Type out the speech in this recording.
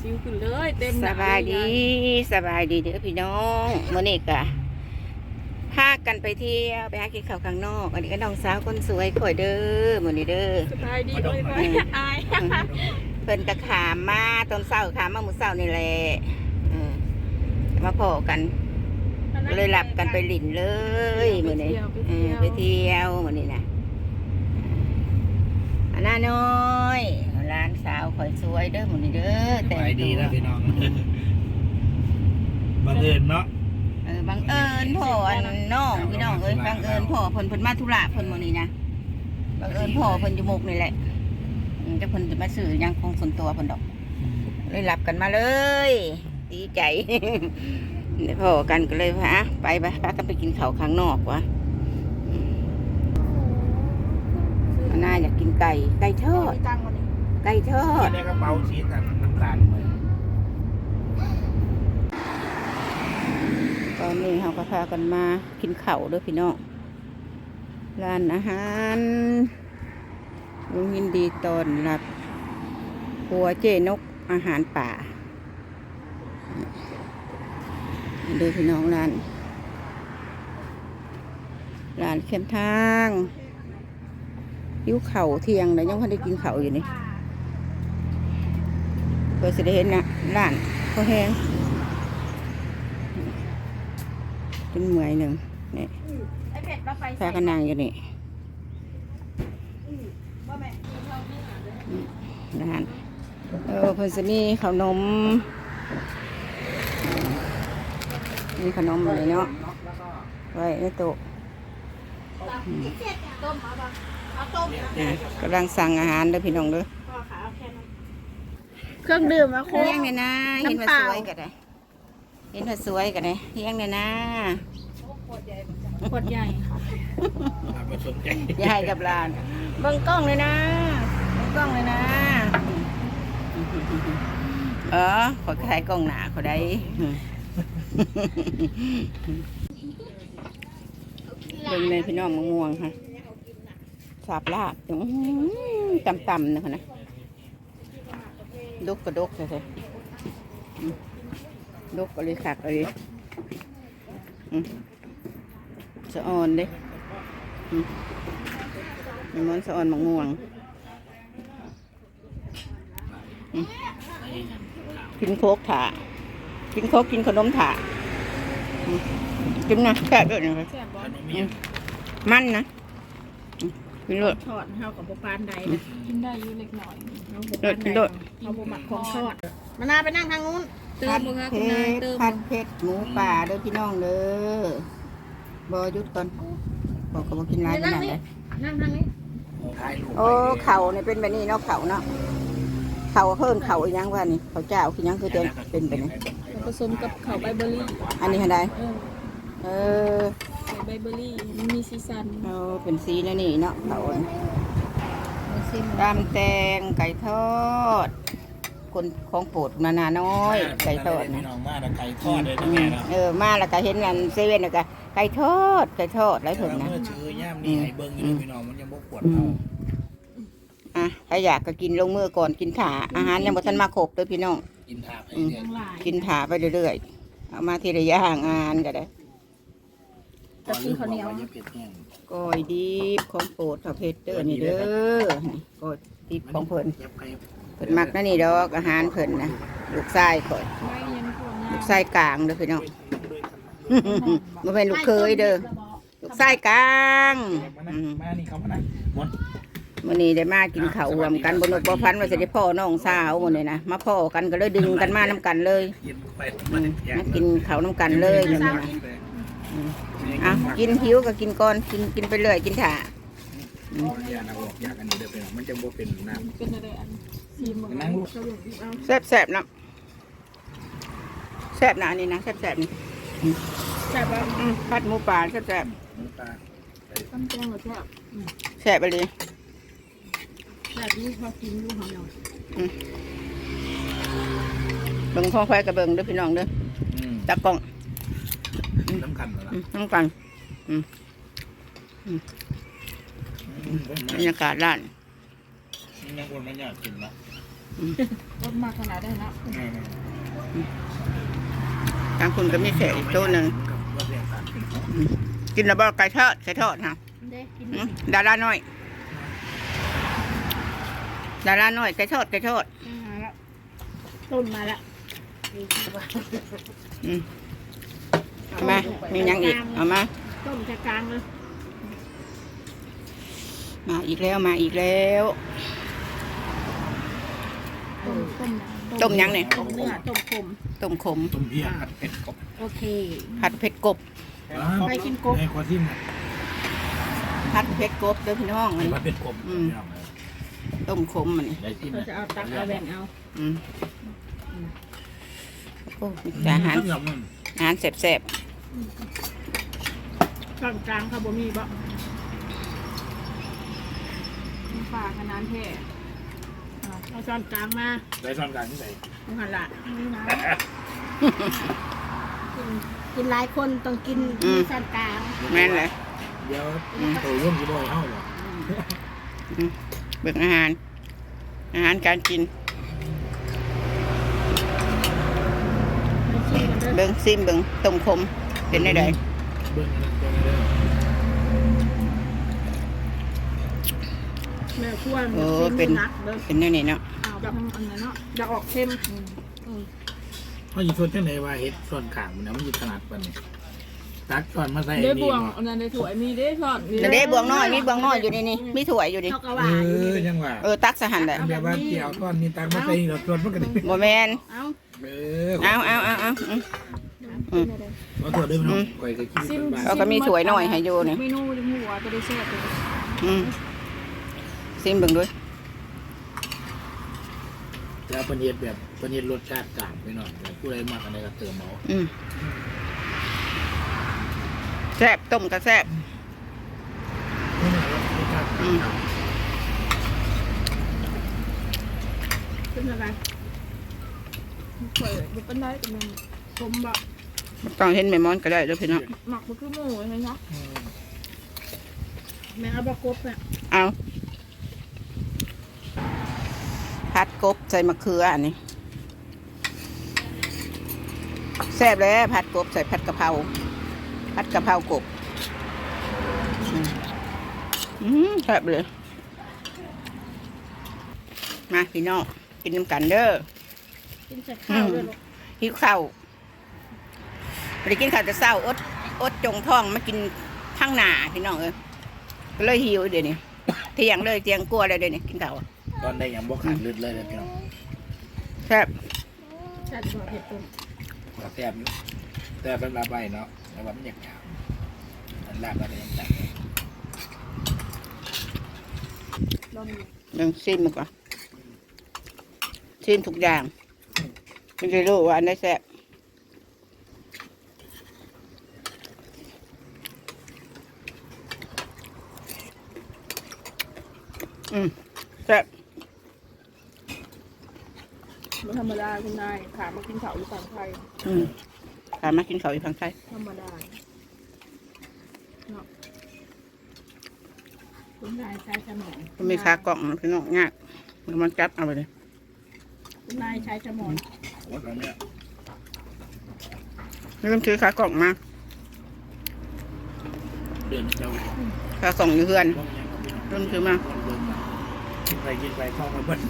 ซิวขึ้นเลยเต็มหสน้บายเลดีสบายดีเด้อพี่น้องมื้อนี้ก็พากันไปเที่ยวไปหากินข้าวข้างนอก อันนี้ก็น้องสาวคนสวยข่อยเด้อมื้อนี้เด้อสบายดีโอ้ยไปอายเพิ่นก็ขามมาตอนเช้าขามมามื้อเช้านี่แหละเออมาพอกันก็เลยหลับกันไปหลินเลยมื้อนี้เออไปเที่ยวมื้อนี้นะอันน่าน้อย ร้านสาวข่อยสวยเด้อมื้อนี้เด้อสแต่งบายดีตัวนะพี่น้องบังเอิญเนาะเออบังเอิญพ่ออันน้องพี่น้องเอ้ยบังเอิญพ่อเพิ่นเพิ่นมาธุระเพิ่นมื้อนี้นะบังเอิญพ่อเพิ่นอยู่มุกนี่แหละอืมแต่เพิ่นจะมาซื้อหยังของส่วนตัวเพิ่นดอก เลยหลับกันมาเลย ดีใจ เดี๋ยวพ่อกันก็เลยพาไปไปพากันไปกินข้าวข้างนอกวะอืมอันน่าอยากกินไก่ไก่ทอดตังค์วันนี้ ไก่ทอด ในกระเป๋าชีสันน้ำตาลเลยตอนนี้เราก็พากันมากินข้าวเด้วยพี่น้อง ร้านอาหารลุงยินดีตอนรับครัวเจนกอาหารป่าเดูพี่น้องร้าน ร้านเข้มทางยิ้วเข่าเที่ยงแล้วยังไม่ได้กินเข่าอยู่นี่ เพื่อจะได้เห็นนะร้านเขาวแห้งเป็นเหมอยหนึ่งนี่ไอ้เป็ดเราไปพากันนางอยู่นี่ว่าแม่นะฮะเออเพิ่นจะมีขนมมีขนมอะไรเนาะไว้ในโต๊ะต้มเอาปะเอาต้มอะกำลังสั่งอาหารเด้อพี่น้องเด้อ พ่อขาเอาแค่นั้น เครื่องดื่มอะโค้เฮียงกเนี่ยนะ เห็นว่าน้ำเปล่าสวยกันเลยเห็นว่าสวยกันเลยเฮียงเนี่ยนะขวดใหญ่มาประชนใจยายกับหลานเบังกล้องเลยนะเบังกล้องเลยนะเออขอขายกล้องหนาเขาได้เบิ่งเลยพี่น้องมะม่วงค่ะสาบลาบต่ำต่ำๆนะคะนะ ดกกระดกเลยสิอืมดกอะไรขักอะไรอืมสะออนเด้อืมมีมันสะออนมะม่วงอืมกินโคกถากินโคกกินขนมถาอืมกินนะแค่ด้วยนะคะแซ่บบอขลนมเมียนมันนะอืม กินเลยทอดเฮากับโบปานใดนะกินได้อยู่เล็กน้อยเฮาโบเลิปาศนกินใดเลยเฮาโบหมักของทอดมานาไปนั่งทางนู้นเติมมึงอะคุณนายเติมผัดเผ็ดหมูป่าเด้อพี่น้องเด้อบอหยุดก่อนบอกก็บอกกินร้ายขนาดเลยนั่งทางนี้ถ่ายรูปโอ้เข่าเนี่ยเป็นแบบนี้เนาะเข่าเนาะเข่าเพิ่นเข่าอีหยังว่านี่เขาวเจ้าคือหยังคือเต็มเป็นแบบนี้ผสมกับข้าวใบเบอร์รี่อันนี้หันใดเออ เออข้าวใบเบอร์รี่มันมีซีซันเอาเป็นสีแล้วนี่เนาะเข่าน่ะมาซิมตำแตงไก่ทอด คนของโปรดนานาน้อย ไก่ทอดพี่นะน้องมาแล้วไก่ทอดเลยนะอืแม่มเนาะเออมาแล้วก็เห็นอันเซเว่นแล้วก็ไก่ทอดไก่ทอดไรแต่เพิ่นว่านะเมื่อชื่อย่ามนี่ให้เบิ้งอยู่เลยพี่น้องมันยังบ่ปวดอืเอามอะถ้าอยากก็กินลงมือก่อนกินถาอาหารยังบ่ทันมาครบเลยพี่น้องกินทาไปอืมเรื่อยทั้งหลายกินถาไปเรื่อยๆเอามาทีละอย่างงานก็ได้ จะกินข้าวเหนียวขอลืมบอกาอย่าเผ็ดแห้งก้อยดิบของโปรดข้าวเผ็ดเด้อนี่เด้อนี่ก้อยดิบของเพิ่นยับไปเพิ่นมักนะนี่ดอกอาหารเพิ่นนะลูกชายข่อยไม่ยังพวงลูกชายกลางเด้อพี่น้องบ่เป็นลูกเคยเด้อลูกชายกลางมานะอืมมานี่เขามานะมดมื้อนี้ได้มากินข้าวรวมกันบ่นกบ่พันว่าสิได้พ่อน้องสาวมื้อนี้นะมาพ่อกันก็เลยดึงกันมานํกันเลยกินไปอืมอยามากินข้าวนํกันเลยมื้อนี้นะ อะกินหิวก็กินก่อนกินกินไปเรื่อยกินถ่าอืมอย่านะบอกอยากอันนี้เด้อพี่น้องมันจะบ่เป็นน้ำเป็นอะไรอันซีมบอกนั่งลูกเอาแซ่บๆนะแซ่บนะอันนี้นะแซ่บๆนี่แต่ว่าอืมผัดหมูป่าแซ่บหมูปลาต้มแกงหรือแซ่บๆแซ่บไปเลยแบบนี้พอกินลูกของเราเบิ่งท้องไฟกับเบิ่งเด้อพี่น้องเด้ออืมตากล้อง น้ำกันเหรอล่ะอืมน้ำกันบรรยากาศร้านยังคนไม่อยากกินนะรถมาขนาดได้นะแม่แม่ทางคุณก็มีแขกอีกตัวหนึ่งก็เรียกกันอืมกินแล้วบ่ไก่ทอดไก่ทอดฮะเด้กินอืมดาราน้อยดาราน้อยไก่ทอดไก่ทอดมาแล้วต้นมาแล้วอืม เอามามีหยังอีก เอามา ต้มจะกลางเลยมาอีกแล้วมาอีกแล้ว ต้มต้มต้มยังเนี่ย ต้มเนื้อต้มขมต้มขม ต้มเพี้ยผัดเผ็ดกบโอเค ผัดเผ็ดกบ ไปกินกบ ในควาทิมผัดเผ็ดกบเด้อพี่น้องมันผัดเผ็ดกบต้มขมมันนี่ได้ทิมเราจะเอาตักเอาแบ่งเอาอืมโอ้มีแต่อาหารต้องยำมันอาหารแซ่บก ลางกลางค่ะบ่มีบ่มีปลาขนาดแท้อ่เอาช้อนกลางมาได้ซ่อนกันที่ไหนมึงหันละนี่นะกินกินหลายคนต้องกินมีช้อนกลางแม่นเลยเดี๋ยวโอ้ยุ่งกี่บ่อยเท่าเหรออืมเบิ่งอาหาร อาหารการกิน ไปชิมกันเด้อเบิ่งซิมเบิ่งต้มขม เป็นได้ไดเบิ้งนั่นตัวนี้เด้อแม่ครัวโอ้ชิมเป็นนักเด้อเป็นแน่นี่เนาะเอาแบบอันนั้นเนาะจะออกเค็มอืมเขาอยู่ส่วนที่ไหนว่าเห็ดส่วนขางมันนะมันอยู่ขนาดปานนี้ตักส่วนมาใส่ได้นี่บวงบ่อันนั้นได้ถั่วมีได้ทอดแล้วเด้บวงน้อยมีบวงน้อยอยู่นี่นี่มีถั่วอยู่ดิเขาก็เอว่าอยู่อนี่ยังว่าเออตักสหันได้แบบว่าเกี่ยวก้อนนี้ตักมาใส่เราส่วนมันก็ได้บ่แม่นเอาเออเอาเอาเอาเอาอืม อืม ขอโทษด้วยพี่น้องก่อยก็คิดซิมเป็นบ้าเอาก็มีถั่วหน่อยให้อยู่นี่ เมนูจะหัวจะได้แซ่บเลยอืมซิมเบิ่งด้วยแล้วปนเฮ็ดแบบปนเฮ็ดรสชาติกลางไปหน่อยแบบผู้ใดมากอันใดก็เติมเอาอืมแซ่บต้มก็แซ่บไม่น่ารสชาติกลางอืมเป็นอะไรเปิดบุเป็นได้แต่มันผมบอก ต้องเห็นแม่มอนก็ได้เด้วยพี่น้องหมักมันคือหมูใช่ไหมคะอืมแม่เอาบะกบเนี่ยเอาผัดกบใส่มะเขืออันนี้แซ่บเลยผัดกบใส่ผัดกะเพราผัดกะเพรากบอืมอืมแซ่บเลย มาพี่น้องกินน้ำกันเด้อกินเสร็จข้าวด้วยลูกหิวข้าว ไม่ได้กินข้าวแต่เศร้าอดอดจงท้องมากินข้างหน้าพี่น้องเอ้ยก็เลยหิวเดี๋ยวนี้เที่ยงเลยเที่ยงกลัวเลยเดี๋ยวนี้กินข้าวอะตอนได้ยังบ่ขาดลืดเลยนะพี่น้องแซ่บจัดบ่เผ็ดต้มขอแซ่บอยู่แต่เป็นลาใบเนาะแต่ว่ามันอยากยาวมันลาบก็ได้ยังจัดลองดูลองชิมมันก่อนชิมทุกอย่างมันจะรู้ว่าอันไหนแซ่บ อืมแซ่บไม่ธรรมดาคุณนายขามากินข้าวอยู่ฝั่งไทยอืมสามารถกินข้าวอีกฝั่งไทยธรรมดาคุณนายใช้สมองมันมีขากล่องพี่น้องยากมันมันจับเอาไปเลยคุณนายใช้สมองโอ้ตอนเนี้ยนี่มันคือขากล่องมาเดือนเจ้าขากล่องอยู่เพื่อนต้องยังกับพี่น้องรุ่นคือมาต้องเบิ่งมากิน ไปกินไปเข้ามาเบิ้ล